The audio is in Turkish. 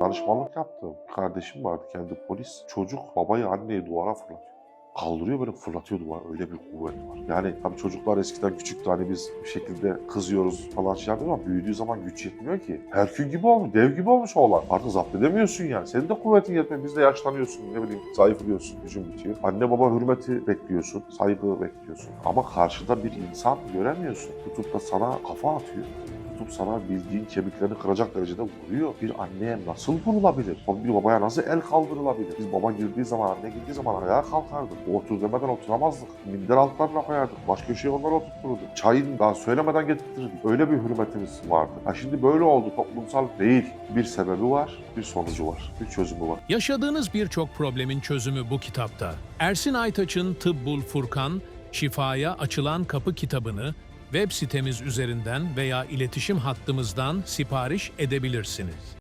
danışmanlık yaptım. Kardeşim vardı kendi polis. Çocuk babayı anneyi duvara fırlatıyor. Kaldırıyor böyle fırlatıyor duvara. Öyle bir kuvvet var. Yani tabii çocuklar eskiden küçüktü hani biz bir şekilde kızıyoruz falan şey yapıyoruz ama büyüdüğü zaman güç yetmiyor ki. Herkül gibi olmuş, dev gibi olmuş oğlan. Artık zapt edemiyorsun yani. Senin de kuvvetin yetmiyor. Biz de yaşlanıyorsun, ne bileyim zayıflıyorsun, gücün bitiyor. Anne baba hürmeti bekliyorsun, saygı bekliyorsun. Ama karşıda bir insan göremiyorsun. Tutup da sana kafa atıyor tutup sana bildiğin kemiklerini kıracak derecede vuruyor. Bir anneye nasıl vurulabilir? Bir babaya nasıl el kaldırılabilir? Biz baba girdiği zaman, anne girdiği zaman ayağa kalkardık. Otur demeden oturamazdık. Minder altlarına koyardık. Baş köşeye onları oturturduk. Çayın daha söylemeden getirtirdik. Öyle bir hürmetimiz vardı. Ha şimdi böyle oldu. Toplumsal değil. Bir sebebi var, bir sonucu var, bir çözümü var. Yaşadığınız birçok problemin çözümü bu kitapta. Ersin Aytaç'ın Tıbbul Furkan, Şifaya Açılan Kapı kitabını web sitemiz üzerinden veya iletişim hattımızdan sipariş edebilirsiniz.